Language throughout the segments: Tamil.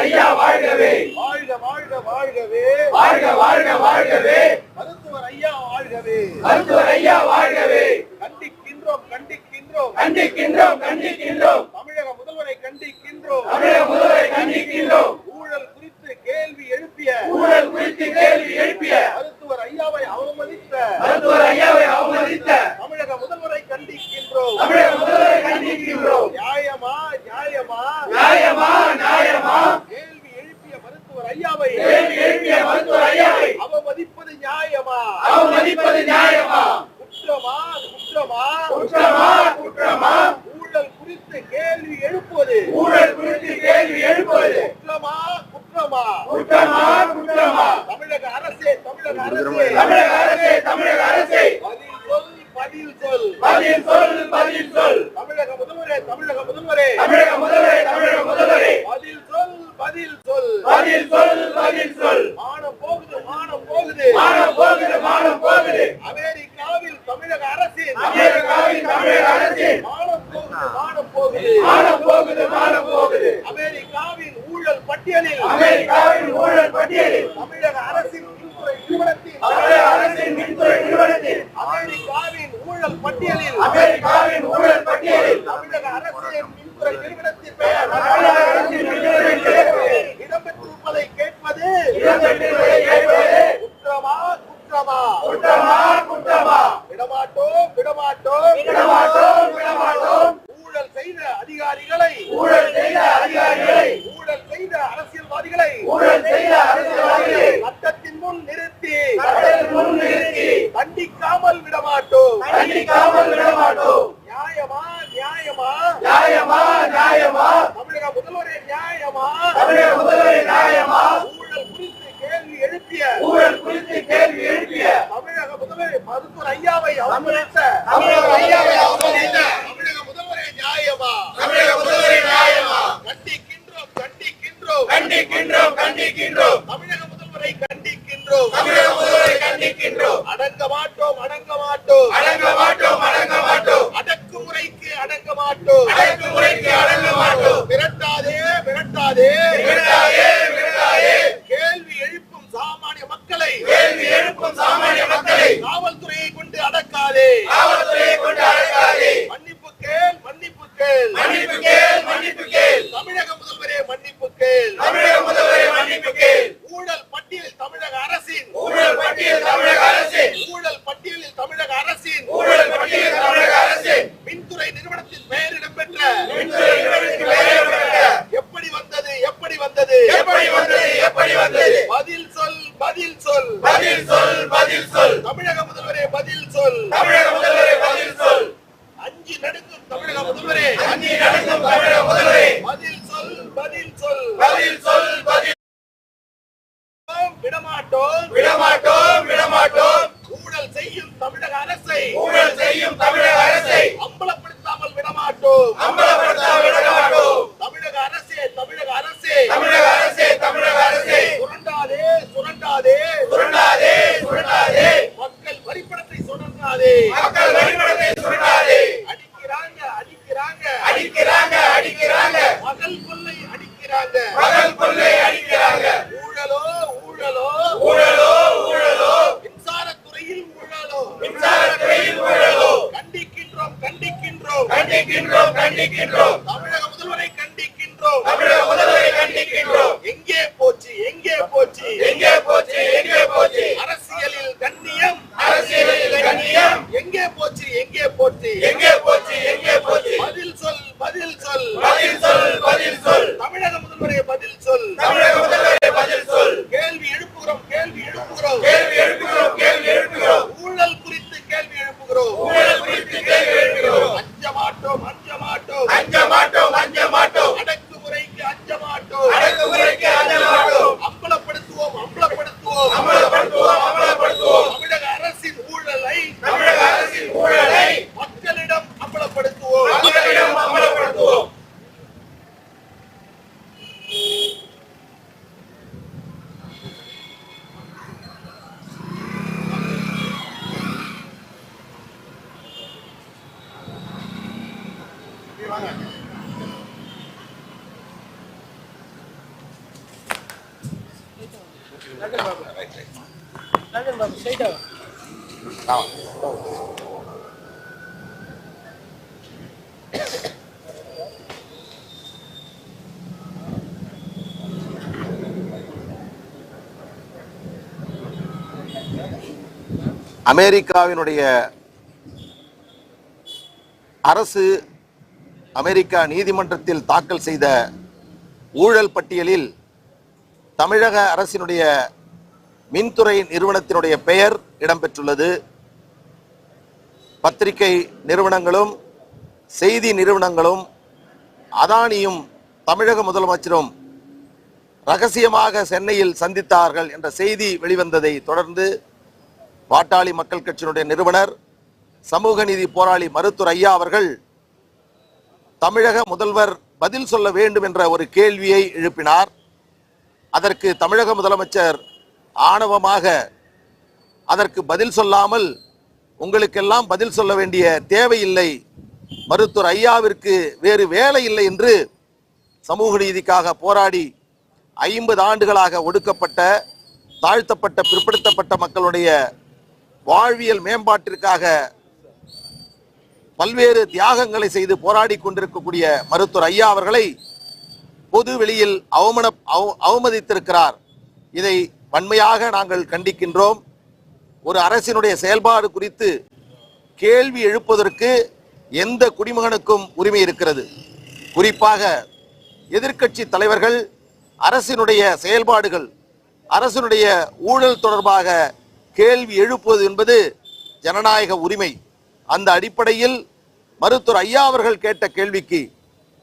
ஐயா குற்றமா குற்றமா ஊழல் குறித்து கேள்வி எழுப்புவது. ஊழல் குறித்து கேள்வி எழுப்புவது. குற்றமா? குற்றமா? குற்றமா? குற்றமா? தமிழக அரசே தமிழக அரசே. தமிழக அரசே தமிழக அரசே. பதில் சொல் பதில் சொல். பதில் சொல் சொல். தமிழக முதல்வரே தமிழக முதல்வரே. தமிழக 电力，啊 Tức là lý. அமெரிக்காவினுடைய அரசு அமெரிக்கா நீதிமன்றத்தில் தாக்கல் செய்த ஊழல் பட்டியலில் தமிழக அரசினுடைய மின்துறை நிறுவனத்தினுடைய பெயர் இடம்பெற்றுள்ளது. பத்திரிகை நிறுவனங்களும் செய்தி நிறுவனங்களும் அதானியும் தமிழக முதலமைச்சரும் ரகசியமாக சென்னையில் சந்தித்தார்கள் என்ற செய்தி வெளிவந்ததை தொடர்ந்து பாட்டாளி மக்கள் கட்சியினுடைய நிறுவனர் சமூக நீதி போராளி மருத்துவர் ஐயா அவர்கள் தமிழக முதல்வர் பதில் சொல்ல வேண்டும் என்ற ஒரு கேள்வியை எழுப்பினார். அதற்கு தமிழக முதலமைச்சர் ஆணவமாக அதற்கு பதில் சொல்லாமல் உங்களுக்கெல்லாம் பதில் சொல்ல வேண்டிய தேவையில்லை. மருத்துவர் ஐயாவிற்கு வேறு வேலை இல்லை என்று சமூக நீதிக்காக போராடி ஐம்பது ஆண்டுகளாக ஒடுக்கப்பட்ட தாழ்த்தப்பட்ட பிற்படுத்தப்பட்ட மக்களுடைய வாழ்வியல் மேம்பாட்டிற்காக பல்வேறு தியாகங்களை செய்து போராடி கொண்டிருக்கக்கூடிய மருத்துவர் ஐயா அவர்களை பொது வெளியில் அவமன அவ- அவமதித்திருக்கிறார். இதை வன்மையாக நாங்கள் கண்டிக்கின்றோம். ஒரு அரசினுடைய செயல்பாடு குறித்து கேள்வி எழுப்புவதற்கு எந்த குடிமகனுக்கும் உரிமை இருக்கிறது. குறிப்பாக எதிர்க்கட்சி தலைவர்கள் அரசினுடைய செயல்பாடுகள் அரசினுடைய ஊழல் தொடர்பாக கேள்வி எழுப்புவது என்பது ஜனநாயக உரிமை. அந்த அடிப்படையில் மருத்துவர் ஐயா அவர்கள் கேட்ட கேள்விக்கு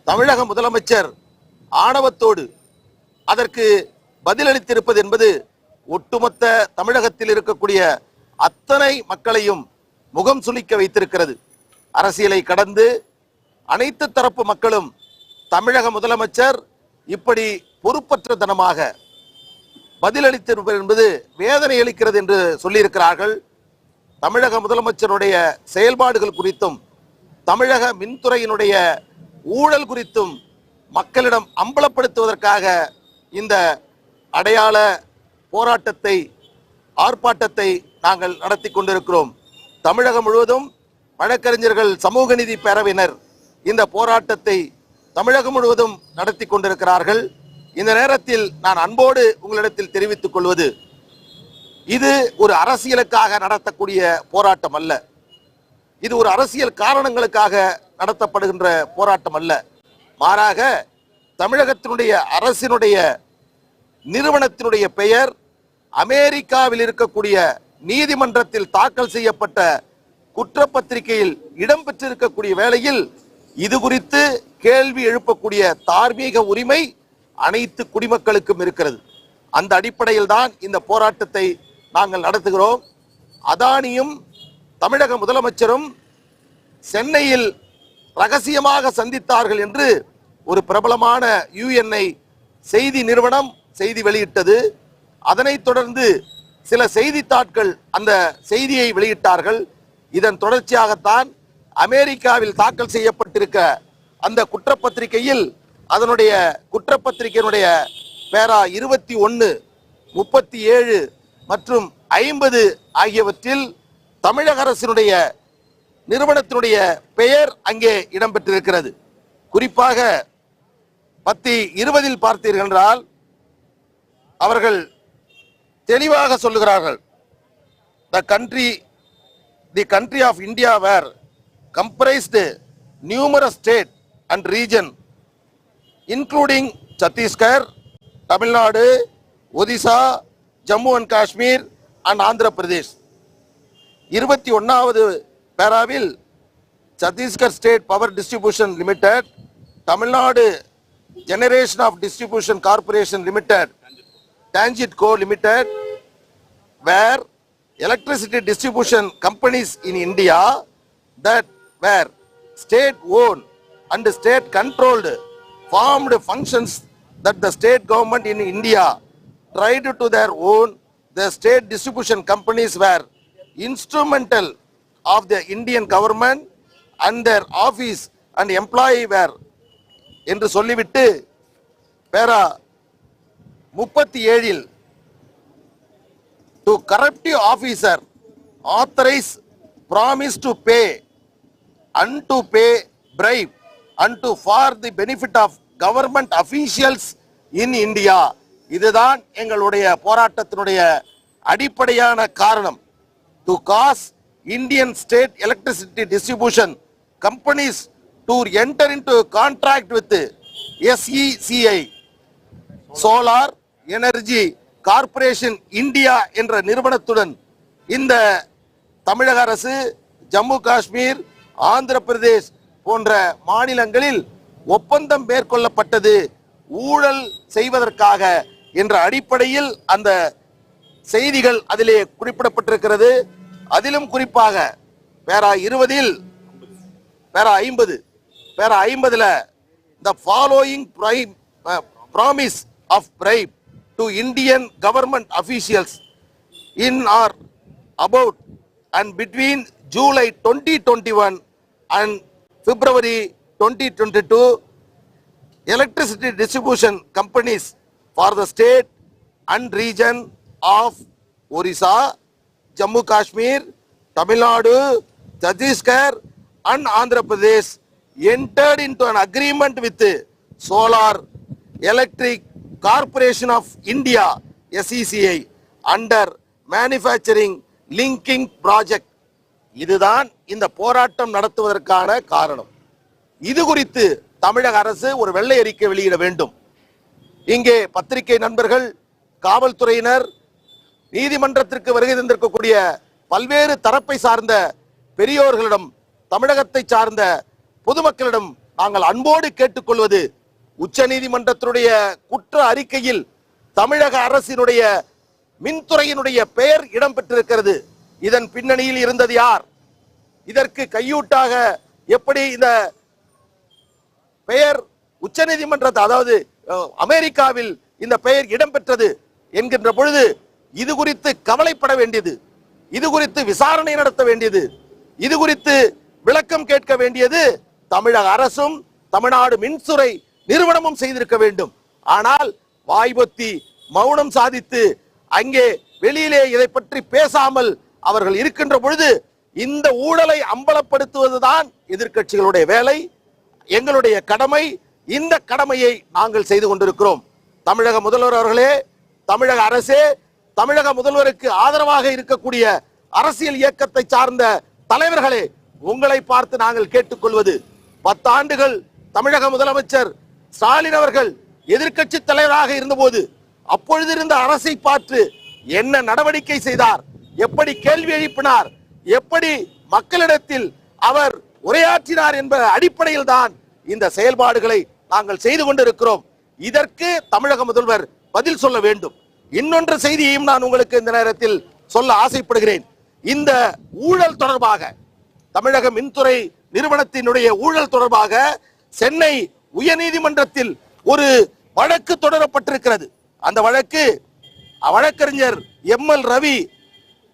தமிழக முதலமைச்சர் ஆணவத்தோடு அதற்கு பதிலளித்திருப்பது என்பது ஒட்டுமொத்த தமிழகத்தில் இருக்கக்கூடிய அத்தனை மக்களையும் முகம் சுளிக்க வைத்திருக்கிறது. அரசியலை கடந்து அனைத்து தரப்பு மக்களும் தமிழக முதலமைச்சர் இப்படி பொறுப்பற்றதனமாக பதிலளித்திருப்பது என்பது வேதனை அளிக்கிறது என்று சொல்லியிருக்கிறார்கள். தமிழக முதலமைச்சருடைய செயல்பாடுகள் குறித்தும் தமிழக மின்துறையினுடைய ஊழல் குறித்தும் மக்களிடம் அம்பலப்படுத்துவதற்காக இந்த அடையாள போராட்டத்தை ஆர்ப்பாட்டத்தை நாங்கள் நடத்தி கொண்டிருக்கிறோம். தமிழகம் முழுவதும் வழக்கறிஞர்கள் சமூக நீதி பேரவினர் இந்த போராட்டத்தை தமிழகம் முழுவதும் நடத்தி கொண்டிருக்கிறார்கள். இந்த நேரத்தில் நான் அன்போடு உங்களிடத்தில் தெரிவித்துக் கொள்வது இது ஒரு அரசியலுக்காக நடத்தக்கூடிய போராட்டம் அல்ல. இது ஒரு அரசியல் காரணங்களுக்காக நடத்தப்படுகின்ற போராட்டம் அல்ல. மாறாக தமிழகத்தினுடைய அரசினுடைய நிறுவனத்தினுடைய பெயர் அமெரிக்காவில் இருக்கக்கூடிய நீதிமன்றத்தில் தாக்கல் செய்யப்பட்ட குற்றப்பத்திரிகையில் இடம்பெற்றிருக்கக்கூடிய வேளையில் இது குறித்து கேள்வி எழுப்பக்கூடிய தார்மீக உரிமை அனைத்து குடிமக்களுக்கும் இருக்கிறது. அந்த அடிப்படையில் தான் இந்த போராட்டத்தை நாங்கள் நடத்துகிறோம். அதானியும் தமிழக முதலமைச்சரும் சென்னையில் ரகசியமாக சந்தித்தார்கள் என்று ஒரு பிரபலமான யுஎன்ஐ செய்தி நிறுவனம் செய்தி வெளியிட்டது. அதனைத் தொடர்ந்து சில செய்தித்தாட்கள் அந்த செய்தியை வெளியிட்டார்கள். இதன் தொடர்ச்சியாகத்தான் அமெரிக்காவில் தாக்கல் செய்யப்பட்டிருக்க அந்த குற்றப்பத்திரிகையில் அதனுடைய குற்றப்பத்திரிகையினுடைய பேரா இருபத்தி ஒன்று முப்பத்தி ஏழு மற்றும் ஐம்பது ஆகியவற்றில் தமிழக அரசினுடைய நிறுவனத்தினுடைய பெயர் அங்கே இடம்பெற்றிருக்கிறது. குறிப்பாக பத்தி இருபதில் பார்த்தீர்கள் என்றால் அவர்கள் தெளிவாக சொல்லுகிறார்கள். The country the country of India were comprised numerous state and region including Chhattisgarh Tamil Nadu Odisha Jammu and Kashmir and Andhra Pradesh இருபத்தி ஒன்றாவது பேராவில் Chhattisgarh state power distribution limited Tamil Nadu generation of distribution corporation limited TANGEDCO limited where electricity distribution companies in India that were state owned and state controlled formed functions that the state government in India tried to their own. The state distribution companies were instrumental of the Indian government and their office and employee were என்று சொல்லிவிட்டு பேரா முப்பத்தி ஏழில் to corruptive officer authorize promise to pay an to pay bribe and to for the benefit of government officials in India இதுதான் எங்களுடைய போராட்டத்தினுடைய அடிப்படையான காரணம் to cause Indian state distribution companies companies enter enter a contract with SECI solar energy corporation India என்ற நிறுவனத்துடன் இந்த தமிழக அரசு ஜம்மு காஷ்மீர் ஆந்திர பிரதேஷ் போன்ற மாநிலங்களில் ஒப்பந்தம் மேற்கொள்ளப்பட்டது ஊழல் செய்வதற்காக என்ற அடிப்படையில் அந்த செய்திகள் அதிலே குறிப்பிடப்பட்டிருக்கிறது. அதிலும் குறிப்பாக பேரா இருபதில் பேரா ஐம்பது பேரா ஐம்பதுல the following prime promise of bribe to Indian government officials in or about and between July twenty twenty one and February twenty twenty two electricity distribution companies for the state and region of Orissa Jammu Kashmir Tamil Nadu Chhattisgarh and Andhra Pradesh entered into an agreement with solar Electric Corporation of India SECI under manufacturing linking project இதுதான் இந்த போராட்டம் நடத்துவதற்கான காரணம் இது குறித்து தமிழக அரசு ஒரு வெள்ளை அறிக்கை வெளியிட வேண்டும் இங்கே பத்திரிகை நண்பர்கள் காவல்துறையினர் நீதிமன்றத்திற்கு வருகை தந்திருக்கக்கூடிய பல்வேறு தரப்பை சார்ந்த பெரியோர்களிடம் தமிழகத்தை சார்ந்த பொதுமக்களிடம் நாங்கள் அன்போடு கேட்டுக்கொள்வது உச்ச நீதிமன்றத்தினுடைய குற்ற அறிக்கையில் தமிழக அரசினுடைய மின்துறையினுடைய பெயர் இடம்பெற்றிருக்கிறது. இதன் பின்னணியில் இருந்தது யார்? இதற்கு கையூட்டாக எப்படி இந்த பெயர் உச்சநீதிமன்றத்தை அதாவது அமெரிக்காவில் இந்த பெயர் இடம்பெற்றது என்கின்ற பொழுது இது குறித்து கவலைப்பட வேண்டியது. இது குறித்து விசாரணை நடத்த வேண்டியது. இது குறித்து விளக்கம் கேட்க வேண்டியது தமிழக அரசும் தமிழ்நாடு மின்துறை நிறுவனமும் செய்திருக்க வேண்டும். ஆனால் வாய்பொத்தி மௌனம் சாதித்து அங்கே வெளியிலே இதை பற்றி பேசாமல் அவர்கள் இருக்கின்ற பொழுது இந்த ஊழலை அம்பலப்படுத்துவதுதான் எதிர்க்கட்சிகளுடைய வேலை எங்களுடைய கடமை. இந்த கடமையை நாங்கள் செய்து கொண்டிருக்கிறோம். தமிழக முதல்வர் அவர்களே தமிழக அரசே தமிழக முதல்வருக்கு ஆதரவாக இருக்கக்கூடிய அரசியல் இயக்கத்தை சார்ந்த தலைவர்களே உங்களை பார்த்து நாங்கள் கேட்டுக்கொள்வது பத்து ஆண்டுகள் தமிழக முதலமைச்சர் ஸ்டாலின் அவர்கள் எதிர்க்கட்சி தலைவராக இருந்தபோது அப்பொழுது இருந்த அரசை பார்த்து என்ன நடவடிக்கை செய்தார் எப்படி கேள்வி எழுப்பினார் எப்படி மக்களிடத்தில் அவர் உரையாற்றினார் என்ற அடிப்படையில் தான் இந்த செயல்பாடுகளை நாங்கள் செய்து கொண்டிருக்கிறோம். இதற்கு தமிழக முதல்வர் பதில் சொல்ல வேண்டும். இன்னொன்று செய்தியையும் நான் உங்களுக்கு இந்த நேரத்தில் சொல்ல ஆசைப்படுகிறேன். இந்த ஊழல் தொடர்பாக தமிழக மின்துறை நிறுவனத்தினுடைய ஊழல் தொடர்பாக சென்னை உயர்நீதிமன்றத்தில் ஒரு வழக்கு தொடரப்பட்டிருக்கிறது. அந்த வழக்கு வழக்கறிஞர் எம் எல் ரவி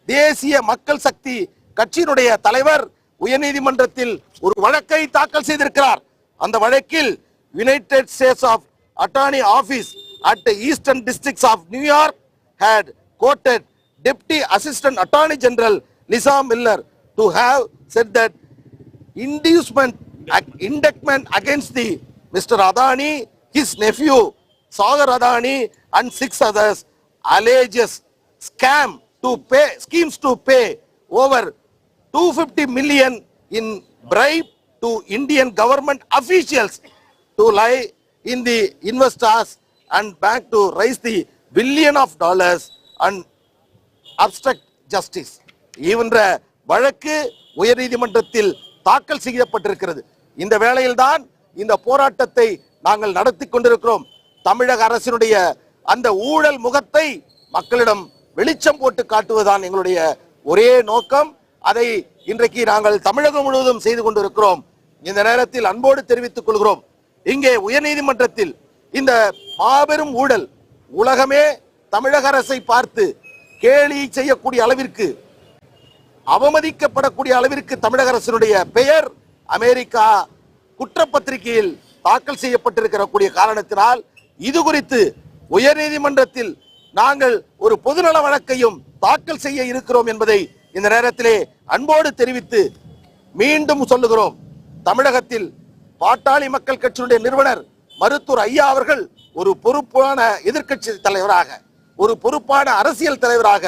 தேசிய மக்கள் சக்தி கட்சியினுடைய தலைவர் உயர்நீதிமன்றத்தில் ஒரு வழக்கை தாக்கல் செய்திருக்கிறார். அந்த வழக்கில் United States of attorney office at the eastern districts of New York had quoted Deputy Assistant Attorney General Nizam Miller to have said that inducement, indictment against the Mr. Adani, his nephew Sagar Adani and six others alleges scam to pay, schemes to pay over 250 million in bribe to Indian government officials to lie in the investors and back to raise the billion of dollars and obstruct justice என்ற வழக்கு உயர்நீதிமன்றத்தில் தாக்கல் செய்யப்பட்டிருக்கிறது. இந்த வேளையில்தான் இந்த போராட்டத்தை நாங்கள் நடத்தி கொண்டிருக்கிறோம். தமிழக அரசினுடைய அந்த ஊழல் முகத்தை மக்களிடம் வெளிச்சம் போட்டு காட்டுவதுதான் எங்களுடைய ஒரே நோக்கம். அதை இன்றைக்கு நாங்கள் தமிழகம் முழுவதும் செய்து கொண்டிருக்கிறோம். இந்த நேரத்தில் அன்போடு தெரிவித்துக் கொள்கிறோம். இங்கே உயர்நீதிமன்றத்தில் இந்த மாபெரும் ஊழல் உலகமே தமிழக அரசை பார்த்து கேலி செய்யக்கூடிய அளவிற்கு அவமதிக்கப்படக்கூடிய அளவிற்கு தமிழக அரசினுடைய பெயர் அமெரிக்கா குற்றப்பத்திரிகையில் தாக்கல் செய்யப்பட்டிருக்கிறக்கூடிய காரணத்தினால் இது குறித்து உயர்நீதிமன்றத்தில் நாங்கள் ஒரு பொதுநல வழக்கையும் தாக்கல் செய்ய இருக்கிறோம் என்பதை இந்த நேரத்திலே அன்போடு தெரிவித்து மீண்டும் சொல்லுகிறோம். தமிழகத்தில் பாட்டாளி மக்கள் கட்சியினுடைய நிறுவனர் மருத்துவர் ஐயா அவர்கள் ஒரு பொறுப்பான எதிர்க்கட்சி தலைவராக ஒரு பொறுப்பான அரசியல் தலைவராக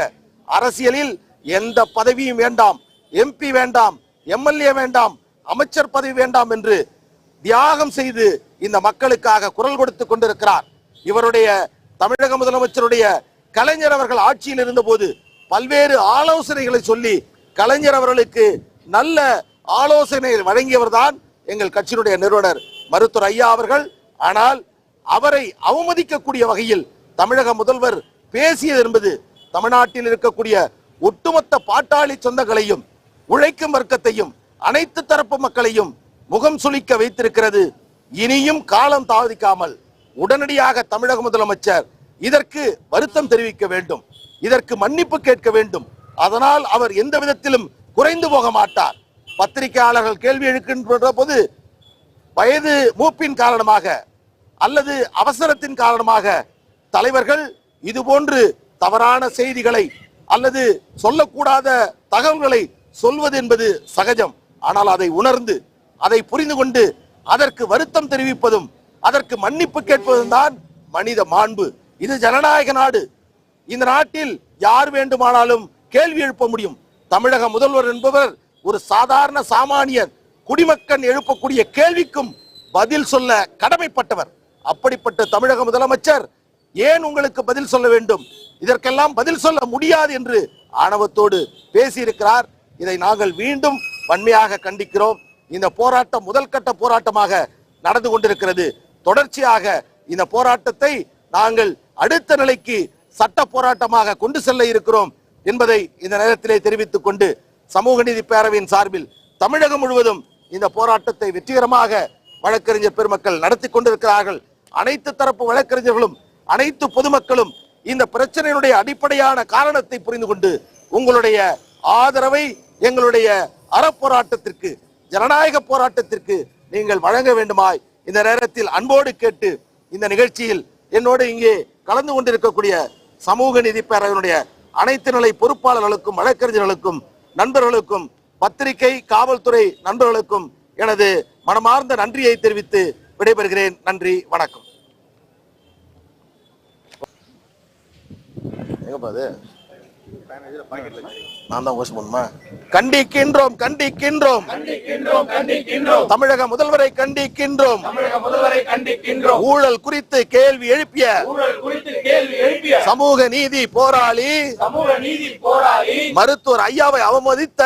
அரசியலில் எந்த பதவியும் வேண்டாம் எம்பி வேண்டாம் எம்எல்ஏ வேண்டாம் அமைச்சர் பதவி வேண்டாம் என்று தியாகம் செய்து இந்த மக்களுக்காக குரல் கொடுத்து கொண்டிருக்கிறார். இவருடைய தமிழக முதலமைச்சருடைய கலைஞர் அவர்கள் ஆட்சியில் இருந்தபோது பல்வேறு ஆலோசனைகளை சொல்லி கலைஞர் அவர்களுக்கு நல்ல ஆலோசனை வழங்கியவர்தான் எங்கள் கட்சியினுடைய நிறுவனர் மருத்துவர் ஐயா அவர்கள். ஆனால் அவரை அவமதிக்கக்கூடிய வகையில் தமிழக முதல்வர் பேசியது என்பது தமிழ்நாட்டில் இருக்கக்கூடிய ஒட்டுமொத்த பாட்டாளி சொந்தங்களையும் உழைக்கும் வர்க்கத்தையும் அனைத்து தரப்பு மக்களையும் முகம் சுளிக்க வைத்திருக்கிறது. இனியும் காலம் தாவதிக்காமல் உடனடியாக தமிழக முதலமைச்சர் இதற்கு வருத்தம் தெரிவிக்க வேண்டும். இதற்கு மன்னிப்பு கேட்க வேண்டும். அதனால் அவர் எந்த விதத்திலும் குறைந்து போக மாட்டார். பத்திரிகையாளர்கள் கேள்வி எழுக்கின்ற போது வயது மூப்பின் காரணமாக அல்லது அவசரத்தின் காரணமாக தலைவர்கள் இது போன்று தவறான செய்திகளை அல்லது சொல்லக்கூடாத தகவல்களை சொல்வது என்பது சகஜம். ஆனால் அதை உணர்ந்து அதை புரிந்து கொண்டு அதற்கு வருத்தம் தெரிவிப்பதும் அதற்கு மன்னிப்பு கேட்பதும் தான் மனித மாண்பு. இது ஜனநாயக நாடு. இந்த நாட்டில் யார் வேண்டுமானாலும் கேள்வி எழுப்ப முடியும். தமிழக முதல்வர் என்பவர் ஒரு சாதாரண சாமானியர் குடிமக்கன் எழுப்பக்கூடிய கேள்விக்கும் பதில் சொல்ல கடமைப்பட்டவர். அப்படிப்பட்ட தமிழக முதலமைச்சர் ஏன் உங்களுக்கு பதில் சொல்ல வேண்டும்? இதற்கெல்லாம் பதில் சொல்ல முடியாது என்று ஆணவத்தோடு பேசியிருக்கிறார். இதை நாங்கள் மீண்டும் வன்மையாக கண்டிக்கிறோம். இந்த போராட்டம் முதல் கட்ட போராட்டமாக நடந்து கொண்டிருக்கிறது. தொடர்ச்சியாக இந்த போராட்டத்தை நாங்கள் அடுத்த நிலைக்கு சட்ட போராட்டமாக கொண்டு செல்ல இருக்கிறோம் என்பதை இந்த நேரத்திலே தெரிவித்துக் கொண்டு சமூக நீதி பேரவையின் சார்பில் தமிழகம் முழுவதும் இந்த போராட்டத்தை வெற்றிகரமாக வழக்கறிஞர் பெருமக்கள் நடத்தி கொண்டிருக்கிறார்கள் அனைத்து தரப்பு வழக்கறிஞர்களும் அனைத்து பொதுமக்களும் இந்த பிரச்சனையினுடைய அடிப்படையான காரணத்தை புரிந்து கொண்டு உங்களுடைய ஆதரவை எங்களுடைய அறப்போராட்டத்திற்கு ஜனநாயக போராட்டத்திற்கு நீங்கள் வழங்க வேண்டுமாய் இந்த நேரத்தில் அன்போடு கேட்டு இந்த நிகழ்ச்சியில் என்னோடு இங்கே கலந்து கொண்டிருக்கக்கூடிய சமூக நீதி பேரவையினுடைய அனைத்து நிலை பொறுப்பாளர்களுக்கும் வழக்கறிஞர்களுக்கும் நண்பர்களுக்கும் பத்திரிகை காவல்துறை நண்பர்களுக்கும் எனது மனமார்ந்த நன்றியை தெரிவித்து விடைபெறுகிறேன். நன்றி வணக்கம். எங்கப்பா அது? நான் தான் பண்ணுமா கண்டிக்கின்றோம் கண்டிக்கின்றோம். தமிழக முதல்வரை கண்டிக்கின்றோம். ஊழல் குறித்து கேள்வி எழுப்பிய சமூக நீதி போராளி மருத்துவர் ஐயாவை அவமதித்த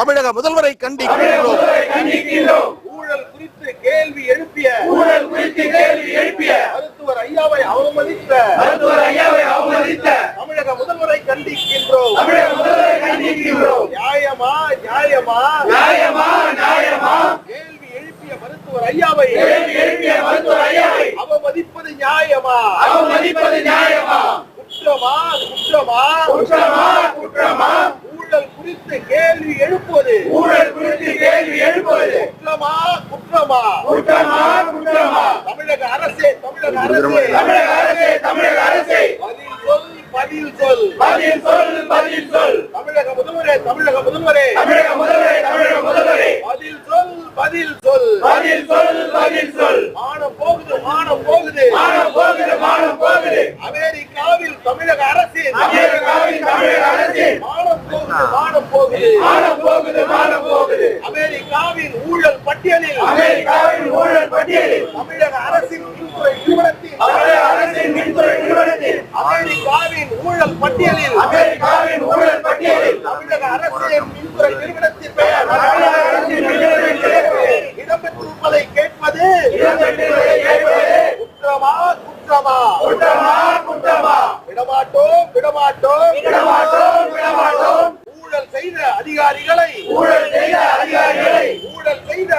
தமிழக முதல்வரை கண்டிக்கின்றோம். முதல்வரை கண்டிக்கின்றோம். ஊழல் குறித்து கேள்வி எழுப்பிய ஊழல் குறித்து கேள்வி எழுப்பிய மருத்துவர் ஐயாவை அவமதித்த மருத்துவர் ஐயாவை அவமதித்த தமிழக முதல்வரை கண்டிக்கின்றோம் தமிழக முதல்வரை கண்டிக்கின்றோம் நியாயமா நியாயமா நியாயமா நியாயமா கேள்வி எழுப்பிய மருத்துவர் ஐயாவை கேள்வி எழுப்பிய மருத்துவர் ஐயாவை அவமதிப்பது நியாயமா அவமதிப்பது நியாயமா குற்றமா குற்றமா குற்றமா குற்றமா ஊழல் குறித்து கேள்வி எழுப்புவது ஊழல் குறித்து கேள்வி எழுப்புவது குற்றமா குற்றமா குற்றமா குற்றமா தமிழக அரசே தமிழக அரசே தமிழக அரசே தமிழக அரசே பதில் சொல் பதில் சொல் பதில் சொல் பதில் சொல் தமிழக முதல்வரே தமிழக முதல்வரே தமிழக முதல்வரே தமிழக முதல்வரே பதில் சொல் பதில் சொல் பதில் சொல் பதில் சொல் மானம் போகுது மானம் போகுது மானம் போகுது மானம் போகுது அமெரிக்காவில் தமிழக அரசின் அமெரிக்காவின் தமிழக அரசின் மானம் போகுது மானம் போகுது மானம் போகுது மானம் போகுது அமெரிக்காவின் ஊழல் பட்டியலில் அமெரிக்காவின் ஊழல் பட்டியலில் தமிழக அரசின் மின்துறை நிறுவனத்தின் தமிழக அரசின் மின்துறை நிறுவனத்தில் அமெரிக்காவின் ஊழல் பட்டியலில் அமெரிக்காவின் ஊழல் பட்டியலில் தமிழக அரசின் மின்துறை நிறுவனத்தின் பெயர் தமிழக அரசின் மின்துறை நிறுவனத்தில் இடம்பெற்றிருப்பதை கேட்பது இடம்பெற்றிருப்பதை கேட்பது குற்றமா குற்றமா குற்றமா குற்றமா விடமாட்டோம் விடமாட்டோம் விடமாட்டோம் விடமாட்டோம் ஊழல் செய்த அதிகாரிகளை ஊழல் செய்த அதிகாரிகளை ஊழல் செய்த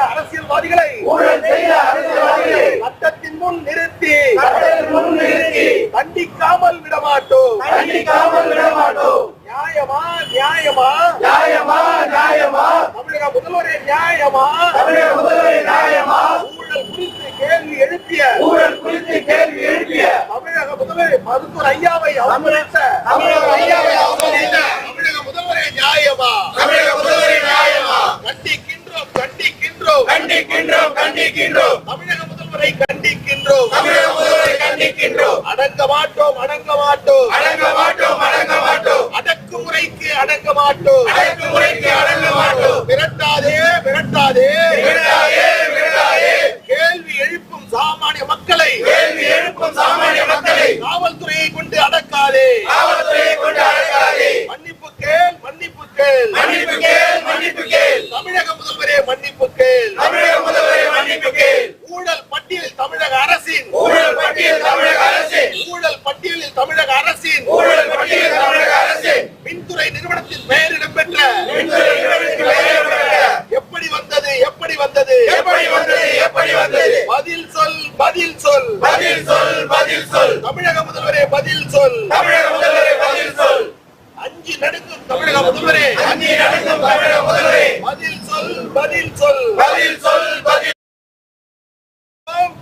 அரசியல்வாதிகளை ஊழல் செய்த அரசியல்வாதிகளை சட்டத்தின் முன் நிறுத்தி முன் நிறுத்தி கண்டிக்காமல் விடமாட்டோம். கண்டிக்காமல் விடமாட்டோம். நியாயமா நியாயமா? நியாயமா நியாயமா? தமிழக முதல்வரே நியாயமா? தமிழக முதல்வரை நியாயமா? ஊழல் குறித்து கேள்வி எழுப்பிய ஊழல் குறித்து கேள்வி எழுப்பிய தமிழக முதல்வர் மருத்துவர் ஐயாவை அவமதித்த தமிழக ஐயாவை அவமதித்த தமிழக முதல்வரே நியாயமா தமிழக முதல்வரை நியாயமா கண்டிக்கின்றோம் கண்டிக்கின்றோம் கண்டிக்கின்றோம் கண்டிக்கின்றோம் தமிழக முதல்வரை கண்டிக்கின்றோம் தமிழக முதல்வரை கண்டிக்கின்றோம் அடங்க மாட்டோம் அடங்க மாட்டோம் அடங்க மாட்டோம் அடங்க மாட்டோம் அடக்குமுறைக்கு அடங்க மாட்டோம் அடக்குமுறைக்கு அடங்க மாட்டோம் விரட்டாதே விரட்டாதே விடாதே விடாதே கேள்வி எழுப்பும் சாமானிய மக்களை கேள்வி எழுப்பும் சாமானிய மக்களை காவல்துறையை கொண்டு அடக்காதே காவல்துறையை கொண்டு அடக்காதே மன்னிப்பு கேள் மன்னிப்பு கேள் மன்னிப்பு கேள் மன்னிப்பு கேள் தமிழக முதல்வரே மன்னிப்பு கேள் தமிழக முதல்வரை மன்னிப்பு கேள் ஊழல் பட்டியல் தமிழக அரசின் ஊழல் பட்டியல் தமிழக அரசு ஊழல் பட்டியலில் தமிழக அரசின் ஊழல் பட்டியல் தமிழக அரசு மின்துறை நிறுவனத்தின் பெயர் இடம்பெற்ற மின்துறை நிறுவனத்தில் பெயரிடப்பட்ட எப்படி வந்தது எப்படி வந்தது எப்படி வந்தது எப்படி வந்தது பதில் சொல் பதில் சொல் பதில் சொல் பதில் சொல் தமிழக முதல்வரே பதில் சொல் தமிழக முதல்வரை பதில் சொல் தமிழக முதல்வரே. நடக்கும் தமிழக முதல்வரை. பதில் சொல் பதில் சொல். பதில் சொல் பதில்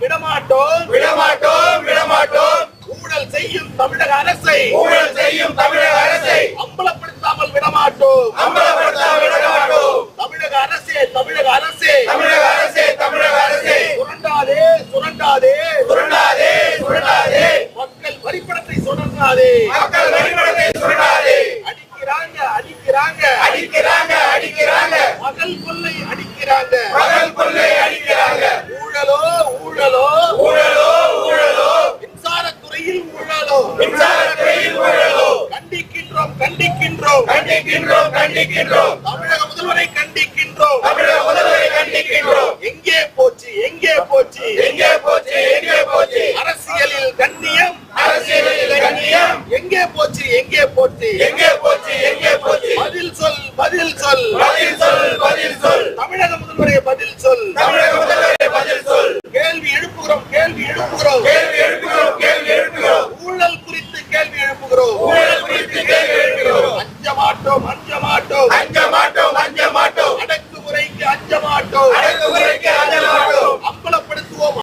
விடமாட்டோம் விடமாட்டோம். விடமாட்டோம் ஊழல் செய்யும் தமிழக அரசை. ஊழல் செய்யும் தமிழக அரசை. அம்பலப்படுத்தாமல் விடமாட்டோம். அம்பலப்படுத்தாமல் விடமாட்டோம். தமிழக அரசே தமிழக அரசே. தமிழக அரசே தமிழக அரசே. சுரண்டாதே சுரண்டாதே. சுரண்டாதே சுரண்டாதே. மக்கள் வரிப்பணத்தை சுரண்டாதே. மக்கள் வரிபடத்தை சுரண்டாதே. அடிக்கிறாங்க அடிக்கிறாங்க. அடிக்கிறாங்க அடிக்கிறாங்க. மகள் கொள்ளை அடிக்கிறாங்க. மகள் கொள்ளை அடிக்கிறாங்க. ஊழலோ ஊழலோ. ஊழலோ ஊழலோ. மின்சாரத்துறையில் ஊழலோ. மின்சாரத்துறையில் ஊழலோ. கண்டிக்கின்றோம் கண்டிக்கின்றோம். கண்டிக்கின்றோம் கண்டிக்கின்றோம். தமிழக முதல்வரை கண்டிக்கின்றோம். தமிழக முதல்வரை கண்டிக்கின்றோம். எங்கே போச்சு எங்கே போச்சு? எங்கே போச்சு எங்கே போச்சு? அரசியலில் கண்ணியம். அரசியலில் கண்ணியம். எங்கே போச்சு எங்கே போச்சு? எங்கே போச்சு பதில்